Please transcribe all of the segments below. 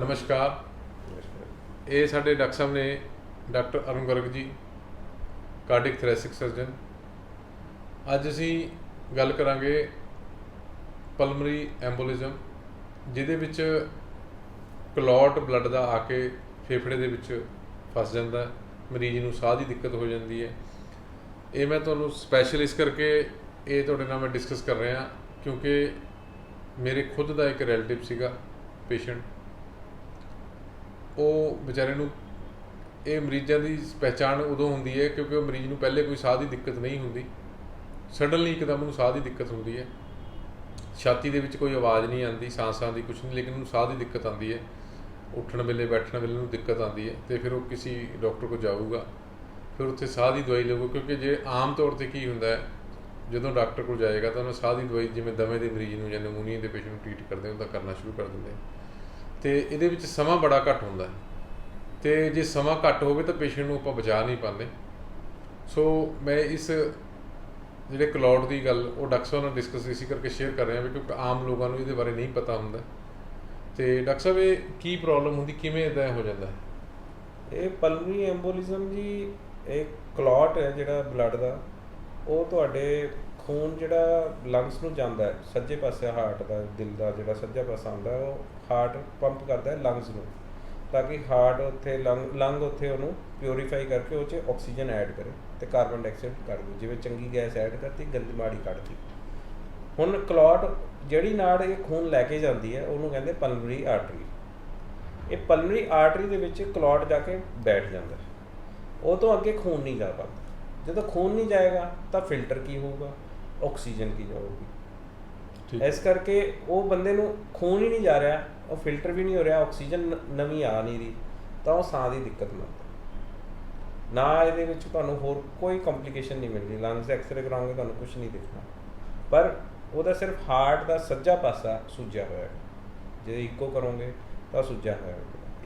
ਨਮਸਕਾਰ। ਇਹ ਸਾਡੇ ਡਾਕਟਰ ਸਾਹਿਬ ਨੇ ਡਾਕਟਰ ਅਰੁਣ ਗਰਗ ਜੀ ਕਾਰਡਿਕ ਥ੍ਰੈਸਿਕ ਸਰਜਨ ਅੱਜ ਅਸੀਂ ਗੱਲ ਕਰਾਂਗੇ ਪਲਮਰੀ ਐਂਬੋਲਿਜ਼ਮ ਜਿਹਦੇ ਵਿੱਚ ਕਲੌਟ ਬਲੱਡ ਦਾ ਆ ਕੇ ਫੇਫੜੇ ਦੇ ਵਿੱਚ ਫਸ ਜਾਂਦਾ, ਮਰੀਜ਼ ਨੂੰ ਸਾਹ ਦੀ ਦਿੱਕਤ ਹੋ ਜਾਂਦੀ ਹੈ। ਇਹ ਮੈਂ ਤੁਹਾਨੂੰ ਸਪੈਸ਼ਲ ਇਸ ਕਰਕੇ ਇਹ ਤੁਹਾਡੇ ਨਾਲ ਮੈਂ ਡਿਸਕਸ ਕਰ ਰਿਹਾ, ਕਿਉਂਕਿ ਮੇਰੇ ਖੁਦ ਦਾ ਇੱਕ ਰਿਲੇਟਿਵ ਸੀਗਾ ਪੇਸ਼ੈਂਟ ਉਹ ਵਿਚਾਰੇ ਨੂੰ ਇਹ ਮਰੀਜ਼ਾਂ ਦੀ ਪਹਿਚਾਣ ਉਦੋਂ ਹੁੰਦੀ ਹੈ ਕਿਉਂਕਿ ਉਹ ਮਰੀਜ਼ ਨੂੰ ਪਹਿਲੇ ਕੋਈ ਸਾਹ ਦੀ ਦਿੱਕਤ ਨਹੀਂ ਹੁੰਦੀ। ਸਡਨਲੀ ਇੱਕਦਮ ਉਹਨੂੰ ਸਾਹ ਦੀ ਦਿੱਕਤ ਹੁੰਦੀ ਹੈ। ਛਾਤੀ ਦੇ ਵਿੱਚ ਕੋਈ ਆਵਾਜ਼ ਨਹੀਂ ਆਉਂਦੀ, ਸਾਹ-ਸਾਹ ਦੀ ਕੁਛ ਨਹੀਂ, ਲੇਕਿਨ ਉਹਨੂੰ ਸਾਹ ਦੀ ਦਿੱਕਤ ਆਉਂਦੀ ਹੈ। ਉੱਠਣ ਵੇਲੇ, ਬੈਠਣ ਵੇਲੇ ਉਹਨੂੰ ਦਿੱਕਤ ਆਉਂਦੀ ਹੈ ਤੇ ਫਿਰ ਉਹ ਕਿਸੇ ਡਾਕਟਰ ਕੋਲ ਜਾਊਗਾ। ਫਿਰ ਉੱਥੇ ਸਾਹ ਦੀ ਦਵਾਈ ਲਊਗਾ, ਕਿਉਂਕਿ ਜੇ ਆਮ ਤੌਰ ਤੇ ਕੀ ਹੁੰਦਾ ਹੈ, ਜਦੋਂ ਡਾਕਟਰ ਕੋਲ ਜਾਏਗਾ ਤਾਂ ਉਹਨੂੰ ਸਾਹ ਦੀ ਦਵਾਈ ਜਿਵੇਂ ਦਮੇ ਦੇ ਮਰੀਜ਼ ਨੂੰ ਜਾਂ ਨਮੂਨੀਆ ਦੇ ਪੇਸ਼ੈਂਟ ਨੂੰ ਟ੍ਰੀਟ ਕਰਦੇ ਹੁੰਦਾ ਕਰਨਾ ਸ਼ੁਰੂ ਕਰ ਦਿੰਦੇ ਤੇ ਇਹਦੇ ਵਿੱਚ ਸਮਾਂ ਬੜਾ ਘੱਟ ਹੁੰਦਾ ਹੈ। ਤੇ ਜੇ ਸਮਾਂ ਘੱਟ ਹੋਵੇ ਤਾਂ ਪੇਸ਼ੈਂਟ ਨੂੰ ਆਪਾਂ ਬਚਾ ਨਹੀਂ ਪਾਉਂਦੇ। ਸੋ ਮੈਂ ਇਸ ਜਿਹੜੇ ਕਲੌਡ ਦੀ ਗੱਲ, ਉਹ ਡਾਕਟਰ ਸਾਹਿਬ ਨਾਲ ਡਿਸਕਸ ਇਸੇ ਕਰਕੇ ਸ਼ੇਅਰ ਕਰ ਰਿਹਾ ਵੀ ਕਿਉਂਕਿ ਆਮ ਲੋਕਾਂ ਨੂੰ ਇਹਦੇ ਬਾਰੇ ਨਹੀਂ ਪਤਾ ਹੁੰਦਾ। ਤੇ ਡਾਕਟਰ ਸਾਹਿਬ, ਇਹ ਕੀ ਪ੍ਰੋਬਲਮ ਹੁੰਦੀ, ਕਿਵੇਂ ਇਦਾਂ ਹੋ ਜਾਂਦਾ ਇਹ ਪਲਮਰੀ ਐਂਬੋਲਿਜ਼ਮ ਜੀ, ਇਹ ਕਲੌਟ ਹੈ ਜਿਹੜਾ ਬਲੱਡ ਦਾ। ਉਹ ਤੁਹਾਡੇ ਖੂਨ ਜਿਹੜਾ ਲੰਗਸ ਨੂੰ ਜਾਂਦਾ ਹੈ, ਸੱਜੇ ਪਾਸੇ ਹਾਰਟ ਦਾ, ਦਿਲ ਦਾ ਜਿਹੜਾ ਸੱਜਾ ਪਾਸਾ ਆਉਂਦਾ ਉਹ ਹਾਰਟ ਪੰਪ ਕਰਦਾ ਹੈ ਲੰਗਸ ਨੂੰ, ਤਾਂ ਕਿ ਹਾਰਟ ਉੱਥੇ ਲੰਗ ਲੰਗ ਉੱਥੇ ਉਹਨੂੰ ਪਿਉਰੀਫਾਈ ਕਰਕੇ ਉਹ 'ਚ ਆਕਸੀਜਨ ਐਡ ਕਰੇ ਤੇ ਕਾਰਬਨ ਡਾਈਆਕਸਾਈਡ ਕੱਢ ਦੇ ਜਿਵੇਂ ਚੰਗੀ ਗੈਸ ਐਡ ਕਰਤੀ, ਗੰਦੀ ਮਾੜੀ ਕੱਢਤੀ ਹੁਣ ਕਲੌਟ ਜਿਹੜੀ ਨਾੜ ਇਹ ਖੂਨ ਲੈ ਕੇ ਜਾਂਦੀ ਹੈ, ਉਹਨੂੰ ਕਹਿੰਦੇ ਪਲਮਰੀ ਆਰਟਰੀ ਇਹ ਪਲਮਰੀ ਆਰਟਰੀ ਦੇ ਵਿੱਚ ਕਲੌਟ ਜਾ ਕੇ ਬੈਠ ਜਾਂਦਾ ਉਹ ਤੋਂ ਅੱਗੇ ਖੂਨ ਨਹੀਂ ਜਾ ਪਾਉਂਦਾ। ਜਦੋਂ ਖੂਨ ਨਹੀਂ ਜਾਏਗਾ, ਤਾਂ ਫਿਲਟਰ ਕੀ ਹੋਊਗਾ? ਆਕਸੀਜਨ ਕੀ ਜਾਊਗੀ? ਇਸ ਕਰਕੇ ਉਹ ਬੰਦੇ ਨੂੰ ਖੂਨ ਹੀ ਨਹੀਂ ਜਾ ਰਿਹਾ, ਉਹ ਫਿਲਟਰ ਵੀ ਨਹੀਂ ਹੋ ਰਿਹਾ, ਆਕਸੀਜਨ ਨਵੀਂ ਆ ਨਹੀਂ ਰਹੀ, ਤਾਂ ਉਹ ਸਾਹ ਦੀ ਦਿੱਕਤ ਮੰਨਦਾ ਨਾ ਇਹਦੇ ਵਿੱਚ ਤੁਹਾਨੂੰ ਹੋਰ ਕੋਈ ਕੰਪਲਿਕੇਸ਼ਨ ਨਹੀਂ ਮਿਲਦੀ ਲੰਗਸ ਐਕਸਰੇ ਕਰਾਉਂਗੇ ਤੁਹਾਨੂੰ ਕੁਝ ਨਹੀਂ ਦਿਖਣਾ। ਪਰ ਉਹਦਾ ਸਿਰਫ ਹਾਰਟ ਦਾ ਸੱਜਾ ਪਾਸਾ ਸੁੱਜਿਆ ਹੋਇਆ ਹੈ। ਜੇ ਇੱਕੋ ਕਰੋਗੇ ਤਾਂ ਸੁੱਜਿਆ ਹੋਇਆ ਹੈ।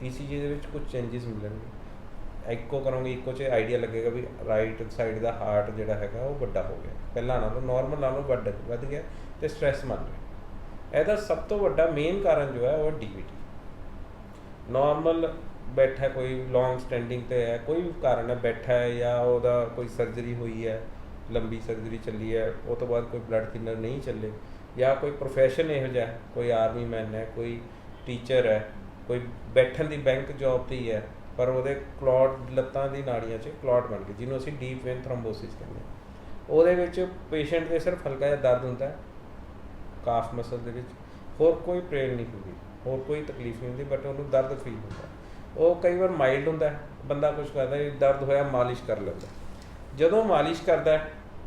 ਈਸੀਜੀ ਦੇ ਵਿੱਚ ਕੁਝ ਚੇਂਜਸ ਮਿਲਣਗੇ। ਇੱਕੋ ਕਰੋਗੇ ਇੱਕੋ 'ਚ ਆਈਡੀਆ ਲੱਗੇਗਾ ਵੀ ਰਾਈਟ ਸਾਈਡ ਦਾ ਹਾਰਟ ਜਿਹੜਾ ਹੈਗਾ ਉਹ ਵੱਡਾ ਹੋ ਗਿਆ। ਪਹਿਲਾਂ ਨਾਲੋਂ ਨਾਰਮਲ ਨਾਲੋਂ ਵੱਡ, ਵੱਧ ਗਿਆ। ਤੇ ਸਟ੍ਰੈਸ ਮੰਨ ਰਿਹਾ ਇਹਦਾ ਸਭ ਤੋਂ ਵੱਡਾ ਮੇਨ ਕਾਰਨ ਜੋ ਹੈ ਉਹ ਡੀਵੀਟੀ ਨਾਰਮਲ ਬੈਠਾ ਕੋਈ ਲੌਂਗ ਸਟੈਂਡਿੰਗ ਤੇ ਹੈ, ਕੋਈ ਵੀ ਕਾਰਨ ਹੈ, ਬੈਠਾ ਹੈ ਜਾਂ ਉਹਦਾ ਕੋਈ ਸਰਜਰੀ ਹੋਈ ਹੈ, ਲੰਬੀ ਸਰਜਰੀ ਚੱਲੀ ਹੈ, ਉਹ ਤੋਂ ਬਾਅਦ ਕੋਈ ਬਲੱਡ ਥਿਨਰ ਨਹੀਂ ਚੱਲੇ ਜਾਂ ਕੋਈ ਪ੍ਰੋਫੈਸ਼ਨ ਇਹੋ ਜਿਹਾ ਕੋਈ ਆਰਮੀ ਮੈਨ ਹੈ, ਕੋਈ ਟੀਚਰ ਹੈ, ਕੋਈ ਬੈਠਣ ਦੀ ਬੈਂਕ ਜੌਬ ਤੇ ਹੀ ਹੈ, ਪਰ ਉਹਦੇ ਕਲੌਟ ਲੱਤਾਂ ਦੀ ਨਾੜੀਆਂ 'ਚ ਕਲੌਟ ਬਣ ਗਈ, ਜਿਹਨੂੰ ਅਸੀਂ ਡੀਪ ਵੇਨ ਥ੍ਰੋਮਬੋਸਿਸ ਕਹਿੰਦੇ ਹਾਂ। ਉਹਦੇ ਵਿੱਚ ਪੇਸ਼ੈਂਟ ਦੇ ਸਿਰਫ ਹਲਕਾ ਜਿਹਾ ਦਰਦ ਹੁੰਦਾ ਹੈ ਕਾਫ ਮਸਲ ਦੇ ਵਿੱਚ ਹੋਰ ਕੋਈ ਪ੍ਰੇਨ ਨਹੀਂ ਹੁੰਦੀ ਹੋਰ ਕੋਈ ਤਕਲੀਫ ਨਹੀਂ ਹੁੰਦੀ ਬਟ ਉਹਨੂੰ ਦਰਦ ਫੀਲ ਹੁੰਦਾ। ਉਹ ਕਈ ਵਾਰ ਮਾਈਲਡ ਹੁੰਦਾ ਹੈ ਬੰਦਾ ਕੁਝ ਕਰਦਾ ਹੈ ਦਰਦ ਹੋਇਆ ਮਾਲਿਸ਼ ਕਰ ਲੈਂਦਾ। ਜਦੋਂ ਮਾਲਿਸ਼ ਕਰਦਾ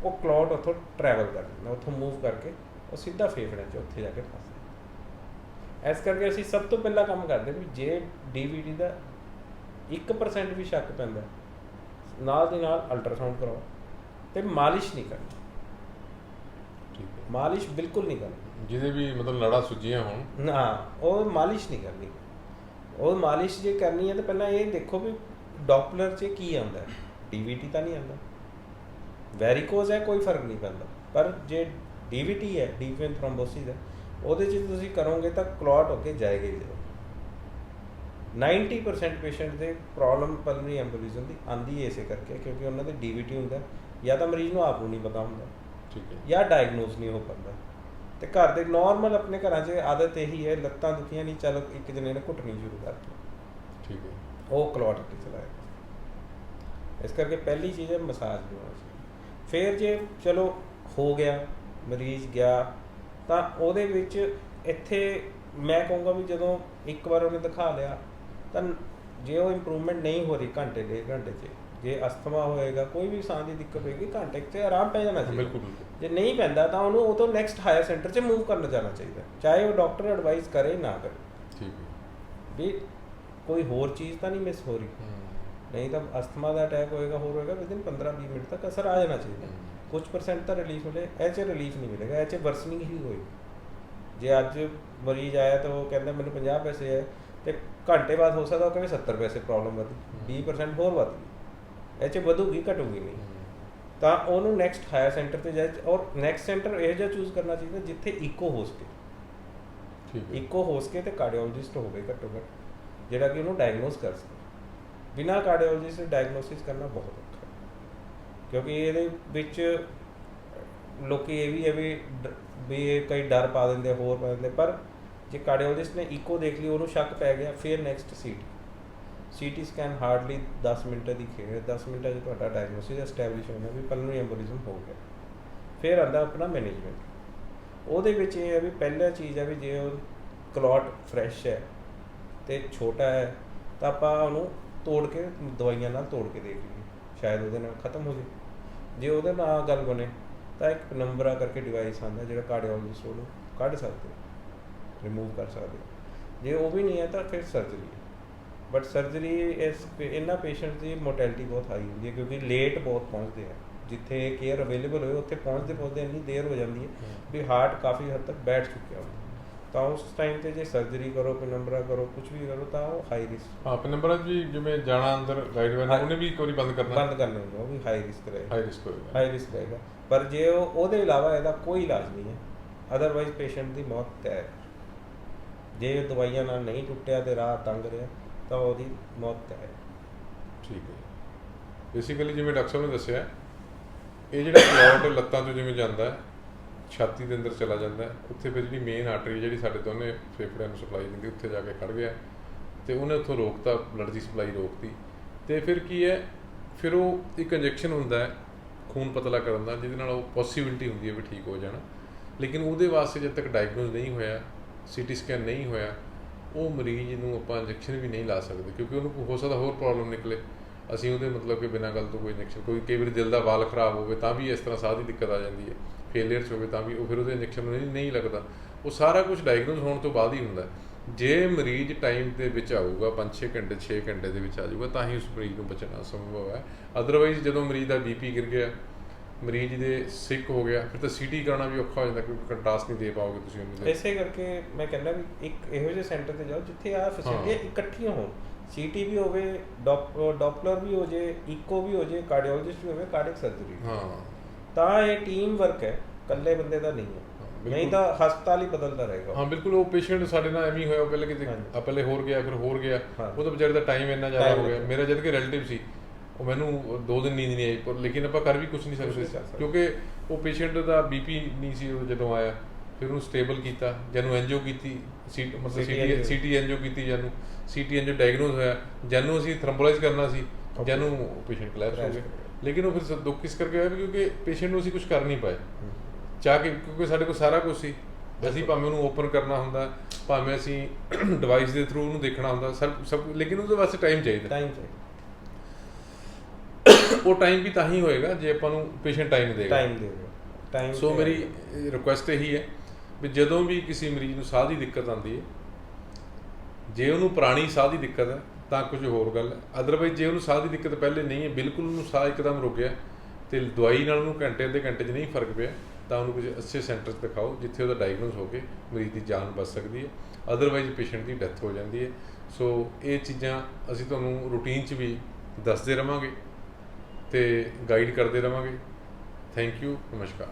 ਉਹ ਕਲੌਟ ਉੱਥੋਂ ਟਰੈਵਲ ਕਰ ਜਾਂਦਾ ਉੱਥੋਂ ਮੂਵ ਕਰਕੇ ਉਹ ਸਿੱਧਾ ਫੇਫੜਿਆਂ 'ਚ ਉੱਥੇ ਜਾ ਕੇ ਫਸਦਾ ਇਸ ਕਰਕੇ ਅਸੀਂ ਸਭ ਤੋਂ ਪਹਿਲਾਂ ਕੰਮ ਕਰਦੇ ਵੀ ਜੇ ਡੀਵੀਡੀ ਦਾ 1% ਵੀ ਸ਼ੱਕ ਪੈਂਦਾ ਨਾਲ ਦੀ ਨਾਲ ਅਲਟਰਾਸਾਊਂਡ ਕਰਾਓ ਤੇ ਮਾਲਿਸ਼ ਨਹੀਂ ਕਰਨੀ। ਠੀਕ ਹੈ। ਮਾਲਿਸ਼ ਬਿਲਕੁਲ ਨਹੀਂ ਕਰਨੀ। ਜਿਹਦੇ ਵੀ ਮਤਲਬ ਨੜਾ ਸੁੱਜੀਆਂ ਹੋਣ। ਨਾ ਉਹ ਮਾਲਿਸ਼ ਨਹੀਂ ਕਰਨੀ। ਉਹ ਮਾਲਿਸ਼ ਜੇ ਕਰਨੀ ਹੈ ਤਾਂ ਪਹਿਲਾਂ ਇਹ ਦੇਖੋ ਵੀ ਡਾਪਲਰ 'ਚ ਕੀ ਆਉਂਦਾ। ਹੈ ਡੀਵੀਟੀ ਤਾਂ ਨਹੀਂ ਆਉਂਦਾ। ਵੈਰੀਕੋਜ਼ ਹੈ ਕੋਈ ਫ਼ਰਕ ਨਹੀਂ ਪੈਂਦਾ। ਪਰ ਜੇ ਡੀਵੀਟੀ ਹੈ ਡੀਪ ਵੇਨ ਥ੍ਰੋਮਬੋਸਿਸ ਹੈ ਉਹਦੇ 'ਚ ਤੁਸੀਂ ਕਰੋਗੇ ਤਾਂ ਕਲੌਟ ਹੋ ਕੇ ਜਾਏਗਾ ਹੀ ਜ਼ਰੂਰ 90% ਪੇਸ਼ੈਂਟ ਦੇ ਪ੍ਰੋਬਲਮ ਪਲਮਰੀ ਐਂਬੋਲਿਜ਼ਮ ਦੀ ਆਂਦੀ ਇਸੇ ਕਰਕੇ ਕਿਉਂਕਿ ਉਹਨਾਂ ਦੇ ਡੀਵੀਟੀ ਹੁੰਦਾ। ਜਾਂ ਤਾਂ ਮਰੀਜ਼ ਨੂੰ ਆਪ ਨੂੰ ਨਹੀਂ ਪਤਾ ਹੁੰਦਾ। ਠੀਕ ਹੈ। ਜਾਂ ਡਾਇਗਨੋਸ ਨਹੀਂ ਹੋ ਪਾਉਂਦਾ। ਤੇ ਘਰ ਦੇ ਨਾਰਮਲ ਆਪਣੇ ਘਰਾਂ 'ਚ ਆਦਤ ਇਹੀ ਹੈ ਲੱਤਾਂ ਦੁਖੀਆਂ ਨਹੀਂ ਚਲੋ ਇੱਕ ਜਣੇ ਨੇ ਘੁੱਟਣੀ ਸ਼ੁਰੂ ਕਰਤੀ ਠੀਕ ਹੈ। ਉਹ ਕਲੌਟ ਕੇ ਚਲਾਏਗਾ ਇਸ ਕਰਕੇ ਪਹਿਲੀ ਚੀਜ਼ ਹੈ ਮਸਾਜ ਦੇਣਾ ਫਿਰ ਜੇ ਚਲੋ ਹੋ ਗਿਆ ਮਰੀਜ਼ ਗਿਆ ਤਾਂ ਉਹਦੇ ਵਿੱਚ ਇੱਥੇ ਮੈਂ ਕਹੂੰਗਾ ਵੀ ਜਦੋਂ ਇੱਕ ਵਾਰ ਉਹਨੇ ਦਿਖਾ ਲਿਆ ਤਾਂ ਜੇ ਉਹ ਇੰਪਰੂਵਮੈਂਟ ਨਹੀਂ ਹੋ ਰਹੀ ਘੰਟੇ ਡੇਢ ਘੰਟੇ 'ਚ ਜੇ ਅਸਥਮਾ ਹੋਏਗਾ ਕੋਈ ਵੀ ਸਾਹ ਦੀ ਦਿੱਕਤ ਹੋਏਗੀ ਘੰਟੇ 'ਚ ਆਰਾਮ ਪੈ ਜਾਣਾ ਚਾਹੀਦਾ। ਬਿਲਕੁਲ ਜੇ ਨਹੀਂ ਪੈਂਦਾ ਤਾਂ ਉਹਨੂੰ ਉਹ ਤੋਂ ਨੈਕਸਟ ਹਾਇਰ ਸੈਂਟਰ 'ਚ ਮੂਵ ਕਰਨਾ ਜਾਣਾ ਚਾਹੀਦਾ। ਚਾਹੇ ਉਹ ਡਾਕਟਰ ਐਡਵਾਈਸ ਕਰੇ ਨਾ ਕਰੇ। ਠੀਕ ਹੈ। ਵੀ ਕੋਈ ਹੋਰ ਚੀਜ਼ ਤਾਂ ਨਹੀਂ ਮਿਸ ਹੋ ਰਹੀ। ਨਹੀਂ ਤਾਂ ਅਸਥਮਾ ਦਾ ਅਟੈਕ ਹੋਏਗਾ ਹੋਰ ਹੋਏਗਾ ਵਿਦਿਨ 15-20 ਮਿੰਟ ਤੱਕ ਅਸਰ ਆ ਜਾਣਾ ਚਾਹੀਦਾ। ਕੁਝ ਪਰਸੈਂਟ ਤਾਂ ਰਿਲੀਫ ਮਿਲੇ ਇਹ 'ਚ ਰਿਲੀਫ ਨਹੀਂ ਮਿਲੇਗਾ ਇਹ 'ਚ ਵਰਸਨਿੰਗ ਹੀ ਹੋਈ ਜੇ ਅੱਜ ਮਰੀਜ਼ ਆਇਆ ਤਾਂ ਉਹ ਕਹਿੰਦਾ ਮੈਨੂੰ 50 ਪੈਸੇ ਹੈ। ਤੇ ਘੰਟੇ ਬਾਅਦ ਹੋ ਸਕਦਾ ਉਹ ਕਹੇ 70 ਪੈਸੇ ਪ੍ਰੋਬਲਮ ਵਧੀ 20% ਹੋਰ ਵੱਧ। ਗਈ ਇਹ 'ਚ ਵਧੂਗੀ ਘਟੂਗੀ ਨਹੀਂ। ਤਾਂ ਉਹਨੂੰ ਨੈਕਸਟ ਹਾਇਰ ਸੈਂਟਰ ਤੇ ਜਾਏ ਔਰ ਨੈਕਸਟ ਸੈਂਟਰ ਇਹ ਜਿਹਾ ਚੂਜ਼ ਕਰਨਾ ਚਾਹੀਦਾ ਜਿੱਥੇ ਇਕੋ ਹੋ ਸਕੇ। ਠੀਕ ਇੱਕੋ ਹੋ ਸਕੇ ਤੇ ਕਾਰਡੀਓਲੋਜਿਸਟ ਹੋਵੇ ਘੱਟੋ ਘੱਟ ਜਿਹੜਾ ਕਿ ਉਹਨੂੰ ਡਾਇਗਨੋਸ ਕਰ ਸਕੇ। ਬਿਨਾ ਕਾਰਡੀਓਲੋਜਿਸਟ ਡਾਇਗਨੋਸਿਸ ਕਰਨਾ ਬਹੁਤ ਔਖਾ ਹੈ। ਕਿਉਂਕਿ ਇਹਦੇ ਵਿੱਚ ਲੋਕੀ ਇਹ ਵੀ ਹੈ ਵੀ ਵੀ ਇਹ ਕਈ ਡਰ ਪਾ ਦਿੰਦੇ ਹੋਰ ਪਾ ਦਿੰਦੇ ਪਰ ਜੇ ਕਾਰਡੀਓਲੋਜਿਸਟ ਨੇ ਇੱਕੋ ਦੇਖ ਲਈ ਉਹਨੂੰ ਸ਼ੱਕ ਪੈ ਗਿਆ ਫਿਰ next CT CT scan hardly 10 minute ਦੀ ਖੇਡ ਹੈ 10 ਮਿੰਟਾਂ 'ਚ ਤੁਹਾਡਾ ਡਾਇਗਨੋਸਿਸ ਐਸਟੈਬਲਿਸ਼ ਹੋਣਾ ਵੀ ਪਲਮਨਰੀ ਐਂਬੋਲਿਜ਼ਮ ਹੋ ਗਿਆ। ਫਿਰ ਆਂਦਾ ਆਪਣਾ ਮੈਨੇਜਮੈਂਟ ਉਹਦੇ ਵਿੱਚ ਇਹ ਹੈ ਵੀ ਪਹਿਲਾ ਚੀਜ਼ ਹੈ ਵੀ ਜੇ ਉਹ ਕਲੌਟ ਫਰੈਸ਼ ਹੈ ਤੇ ਛੋਟਾ ਹੈ, ਤਾਂ ਆਪਾਂ ਉਹਨੂੰ ਤੋੜ ਕੇ ਦਵਾਈਆਂ ਨਾਲ ਤੋੜ ਕੇ ਦੇਖ ਲਈਏ। ਸ਼ਾਇਦ ਉਹਦੇ ਨਾਲ ਖਤਮ ਹੋ ਜੇ। ਜੇ ਉਹਦੇ ਨਾਲ ਗੱਲ ਬਣੇ, ਤਾਂ ਇੱਕ ਨੰਬਰਾ ਕਰਕੇ ਡਿਵਾਈਸ ਆਉਂਦਾ ਜਿਹੜਾ ਕਾਰਡੀਓਲੋਜਿਸਟ ਉਹਨੂੰ ਕੱਢ ਸਕਦੇ ਰਿਮੂਵ ਕਰ ਸਕਦੇ ਜੇ ਉਹ ਵੀ ਨਹੀਂ ਹੈ, ਤਾਂ ਫਿਰ ਸਰਜਰੀ ਬਟ ਸਰਜਰੀ ਇਸ ਇਹਨਾਂ ਪੇਸ਼ੈਂਟ ਦੀ ਮੋਰਟੈਲਿਟੀ ਬਹੁਤ ਹਾਈ ਹੁੰਦੀ ਹੈ ਕਿਉਂਕਿ ਲੇਟ ਬਹੁਤ ਪਹੁੰਚਦੇ ਆ। ਜਿੱਥੇ ਕੇਅਰ ਅਵੇਲੇਬਲ ਹੋਏ ਉੱਥੇ ਪਹੁੰਚਦੇ ਪਹੁੰਚਦੇ ਇੰਨੀ ਦੇਰ ਹੋ ਜਾਂਦੀ ਹੈ ਵੀ ਹਾਰਟ ਕਾਫੀ ਹੱਦ ਤੱਕ ਬੈਠ ਚੁੱਕਿਆ ਹੁੰਦਾ ਤਾਂ ਉਸ ਟਾਈਮ ਤੇ ਜੇ ਸਰਜਰੀ ਕਰੋ ਪਨੰਬਰਾ ਕਰੋ ਕੁਝ ਵੀ ਕਰੋ ਤਾਂ ਉਹ ਹਾਈ ਰਿਸਕ ਹਾਂ ਆਪਣੇ ਨੰਬਰਾਂ 'ਚ ਵੀ ਜਿਵੇਂ ਜਾਣਾ ਅੰਦਰ ਗਾਈਡ ਵੈਨ। ਉਹਨੇ ਵੀ ਇੱਕ ਵਾਰੀ ਬੰਦ ਕਰਨਾ। ਬੰਦ ਕਰਨੇ ਹੁੰਦੇ ਉਹ ਵੀ ਹਾਈ ਰਿਸਕ ਰਹੇਗਾ। ਹਾਈ ਰਿਸਕ ਹੋਏਗਾ। ਹਾਈ ਰਿਸਕ ਰਹੇਗਾ। ਪਰ ਜੇ ਉਹ ਉਹਦੇ ਇਲਾਵਾ ਇਹਦਾ ਕੋਈ ਇਲਾਜ ਨਹੀਂ ਹੈ ਅਦਰਵਾਈਜ਼ ਪੇਸ਼ੈਂਟ ਦੀ ਮੌਤ ਤੈਅ ਹੈ। ਜੇ ਦਵਾਈਆਂ ਨਾਲ ਨਹੀਂ ਟੁੱਟਿਆ ਤੇ ਰਾਹ ਤੰਗ ਰਿਹਾ ਤਾਂ ਉਹਦੀ ਮੌਤ ਹੈ। ਠੀਕ ਹੈ ਬੇਸਿਕਲੀ ਜਿਵੇਂ ਡਾਕਟਰ ਸਾਹਿਬ ਨੇ ਦੱਸਿਆ, ਇਹ ਜਿਹੜਾ ਕਲੌਟ ਲੱਤਾਂ ਤੋਂ ਜਿਵੇਂ ਜਾਂਦਾ ਹੈ, ਛਾਤੀ ਦੇ ਅੰਦਰ ਚਲਾ ਜਾਂਦਾ ਹੈ, ਉੱਥੇ ਫਿਰ ਜਿਹੜੀ ਮੇਨ ਆਰਟਰੀ ਜਿਹੜੀ ਸਾਡੇ ਦੋਨੇ ਫੇਫੜਿਆਂ ਨੂੰ ਸਪਲਾਈ ਦਿੰਦੀ ਉੱਥੇ ਜਾ ਕੇ ਖੜ ਗਿਆ ਤੇ ਉਹਨੇ ਉੱਥੋਂ ਰੋਕਤਾ ਬਲੱਡ ਦੀ ਸਪਲਾਈ ਰੋਕਤੀ। ਤੇ ਫਿਰ ਕੀ ਹੈ, ਫਿਰ ਉਹ ਇੱਕ ਇੰਜੈਕਸ਼ਨ ਹੁੰਦਾ ਹੈ, ਖੂਨ ਪਤਲਾ ਕਰਨ ਦਾ, ਜਿਹਦੇ ਨਾਲ ਉਹ ਪੋਸਿਬਿਲਿਟੀ ਹੁੰਦੀ ਹੈ ਵੀ ਠੀਕ ਹੋ ਜਾਣਾ। ਲੇਕਿਨ ਉਹਦੇ ਵਾਸਤੇ ਜਦ ਤੱਕ ਡਾਇਗਨੋਸ ਨਹੀਂ ਹੋਇਆ ਸੀਟੀ ਸਕੈਨ ਨਹੀਂ ਹੋਇਆ ਉਹ ਮਰੀਜ਼ ਨੂੰ ਆਪਾਂ ਇੰਜੈਕਸ਼ਨ ਵੀ ਨਹੀਂ ਲਾ ਸਕਦੇ, ਕਿਉਂਕਿ ਉਹਨੂੰ ਹੋ ਸਕਦਾ ਹੋਰ ਪ੍ਰੋਬਲਮ ਨਿਕਲੇ। ਅਸੀਂ ਉਹਦੇ ਮਤਲਬ ਕਿ ਬਿਨਾਂ ਗੱਲ ਤੋਂ ਕੋਈ ਇੰਜੈਕਸ਼ਨ ਕੋਈ ਕਈ ਵਾਰੀ ਦਿਲ ਦਾ ਵਾਲ ਖਰਾਬ ਹੋਵੇ ਤਾਂ ਵੀ ਇਸ ਤਰ੍ਹਾਂ ਸਾਹ ਦੀ ਦਿੱਕਤ ਆ ਜਾਂਦੀ ਹੈ। ਫੇਲਿਅਰਸ ਹੋਵੇ ਤਾਂ ਵੀ, ਉਹ ਫਿਰ ਉਹਦੇ ਇੰਜੈਕਸ਼ਨ ਨਹੀਂ ਨਹੀਂ ਲੱਗਦਾ। ਉਹ ਸਾਰਾ ਕੁਝ ਡਾਇਗਨੋਸ ਹੋਣ ਤੋਂ ਬਾਅਦ ਹੀ ਹੁੰਦਾ ਜੇ ਮਰੀਜ਼ ਟਾਈਮ ਦੇ ਵਿੱਚ ਆਊਗਾ 5-6 ਘੰਟੇ 6 ਘੰਟੇ ਦੇ ਵਿੱਚ ਆ ਜਾਊਗਾ, ਤਾਂ ਹੀ ਉਸ ਮਰੀਜ਼ ਨੂੰ ਬਚਣਾ ਸੰਭਵ ਹੈ। ਅਦਰਵਾਈਜ਼ ਜਦੋਂ ਮਰੀਜ਼ ਦਾ ਬੀਪੀ ਗਿਰ ਗਿਆ ਮਰੀਜ਼ ਦੇ ਸਿੱਕ ਹੋ ਗਿਆ ਫਿਰ ਤਾਂ ਸੀਟੀ ਕਰਾਉਣਾ ਵੀ ਔਖਾ ਹੋ ਜਾਂਦਾ ਕਿਉਂਕਿ ਕੰਟਰਾਸਟ ਨਹੀਂ ਦੇ ਪਾਓਗੇ ਤੁਸੀਂ ਉਹਨੂੰ ਇਸੇ ਕਰਕੇ ਮੈਂ ਕਹਿੰਦਾ ਵੀ ਇੱਕ ਇਹੋ ਜਿਹੇ ਸੈਂਟਰ ਤੇ ਜਾਓ ਜਿੱਥੇ ਆ ਫੈਸਿਲਿਟੀਆਂ। ਇਕੱਠੀਆਂ ਹੋਣ ਸੀਟੀ ਵੀ ਹੋਵੇ ਡਾਪਲਰ ਵੀ ਹੋ ਜੇ ਇਕੋ ਵੀ ਹੋ ਜੇ ਕਾਰਡੀਓਲੋਜਿਸਟ ਵੀ ਹੋਵੇ ਕਾਰਡਿਕ ਸਰਜਰੀ ਹਾਂ ਤਾਂ ਇਹ ਟੀਮ ਵਰਕ ਹੈ ਇਕੱਲੇ ਬੰਦੇ ਦਾ ਨਹੀਂ ਹੈ। ਨਹੀਂ ਤਾਂ ਹਸਪਤਾਲ ਹੀ ਬਦਲਦਾ ਰਹੇਗਾ ਹਾਂ ਬਿਲਕੁਲ ਉਹ ਪੇਸ਼ੈਂਟ ਸਾਡੇ ਨਾਲ ਐਵੇਂ ਹੋਇਆ ਪਹਿਲੇ ਕਿਤੇ ਪਹਿਲੇ ਹੋਰ ਗਿਆ ਫਿਰ ਹੋਰ ਗਿਆ। ਉਹ ਤਾਂ ਵਿਚਾਰੇ ਦਾ ਟਾਈਮ ਇੰਨਾ ਜ਼ਿਆਦਾ ਹੋ ਗਿਆ। ਮੇਰਾ ਜਦ ਕਿ ਰਿਲੇਟਿਵ ਸੀ ਉਹ ਮੈਨੂੰ ਦੋ ਦਿਨ ਨੀਂਦ ਨਹੀਂ ਆਈ ਪਰ ਲੇਕਿਨ ਆਪਾਂ ਕਰ ਵੀ ਕੁਝ ਨਹੀਂ ਸਕਦੇ। ਕਿਉਂਕਿ ਉਹ ਪੇਸ਼ੈਂਟ ਦਾ ਬੀਪੀ ਨਹੀਂ ਸੀ ਜਦੋਂ ਆਇਆ ਫਿਰ ਉਹਨੂੰ ਸਟੇਬਲ ਕੀਤਾ ਜਾਨੂੰ ਐਨਜੀਓ ਕੀਤੀ ਸੀਟ ਮਤਲਬ ਸੀਟੀ। ਸੀਟੀ ਐਨਜੀਓ ਕੀਤੀ ਜਾਨੂੰ ਸੀਟੀ ਐਨਜੀਓ ਡਾਇਗਨੋਸ ਹੋਇਆ ਜਾਨੂੰ ਅਸੀਂ ਥ੍ਰੰਬੋਲਾਈਜ਼ ਕਰਨਾ ਸੀ। ਜਾਨੂੰ ਪੇਸ਼ੈਂਟ ਕਲੈਪਸ ਹੋ ਗਿਆ। ਲੇਕਿਨ ਉਹ ਫਿਰ ਦੁੱਖ ਇਸ ਕਰਕੇ ਹੋਇਆ ਕਿਉਂਕਿ ਪੇਸ਼ੈਂਟ ਨੂੰ ਅਸੀਂ ਕੁਝ ਕਰ ਨਹੀਂ ਪਾਏ। ਚਾਹ ਕੇ ਕਿਉਂਕਿ ਸਾਡੇ ਕੋਲ ਸਾਰਾ ਕੁਝ ਸੀ। ਅਸੀਂ ਭਾਵੇਂ ਉਹਨੂੰ ਓਪਨ ਕਰਨਾ ਹੁੰਦਾ ਭਾਵੇਂ ਅਸੀਂ ਡਿਵਾਈਸ ਦੇ ਥਰੂ ਉਹਨੂੰ ਦੇਖਣਾ ਹੁੰਦਾ ਸਭ ਸਭ ਲੇਕਿਨ ਉਹਦੇ ਵਾਸਤੇ ਟਾਈਮ ਚਾਹੀਦਾ। ਟਾਈਮ ਚਾਹੀਦਾ। ਉਹ ਟਾਈਮ ਵੀ ਤਾਂ ਹੀ ਹੋਏਗਾ ਜੇ ਆਪਾਂ ਨੂੰ ਪੇਸ਼ੈਂਟ ਟਾਈਮ ਦੇਗਾ। ਟਾਈਮ ਦੇ ਦਿਓ ਟਾਈਮ ਸੋ ਮੇਰੀ ਰਿਕੁਐਸਟ ਇਹੀ ਹੈ ਵੀ ਜਦੋਂ ਵੀ ਕਿਸੇ ਮਰੀਜ਼ ਨੂੰ ਸਾਹ ਦੀ ਦਿੱਕਤ ਆਉਂਦੀ ਹੈ ਜੇ ਉਹਨੂੰ ਪੁਰਾਣੀ ਸਾਹ ਦੀ ਦਿੱਕਤ ਹੈ ਤਾਂ ਕੁਝ ਹੋਰ ਗੱਲ ਹੈ। ਅਦਰਵਾਈਜ਼ ਜੇ ਉਹਨੂੰ ਸਾਹ ਦੀ ਦਿੱਕਤ ਪਹਿਲੇ ਨਹੀਂ ਹੈ ਬਿਲਕੁਲ ਉਹਨੂੰ ਸਾਹ ਇੱਕਦਮ ਰੁਕ ਗਿਆ ਤੇ ਦਵਾਈ ਨਾਲ ਉਹਨੂੰ ਘੰਟੇ ਅੱਧੇ ਘੰਟੇ 'ਚ ਨਹੀਂ ਫ਼ਰਕ ਪਿਆ ਤਾਂ ਉਹਨੂੰ ਕੁਝ ਅੱਛੇ ਸੈਂਟਰ 'ਚ ਦਿਖਾਓ ਜਿੱਥੇ ਉਹਦਾ ਡਾਇਗਨੋਸ ਹੋ ਕੇ ਮਰੀਜ਼ ਦੀ ਜਾਨ ਬਚ ਸਕਦੀ ਹੈ। ਅਦਰਵਾਈਜ਼ ਪੇਸ਼ੈਂਟ ਦੀ ਡੈਥ ਹੋ ਜਾਂਦੀ ਹੈ। ਸੋ ਇਹ ਚੀਜ਼ਾਂ ਅਸੀਂ ਤੁਹਾਨੂੰ ਰੂਟੀਨ 'ਚ ਵੀ ਦੱਸਦੇ ਰਵਾਂਗੇ। ਤੇ ਗਾਈਡ ਕਰਦੇ ਰਵਾਂਗੇ। ਥੈਂਕ ਯੂ ਨਮਸਕਾਰ।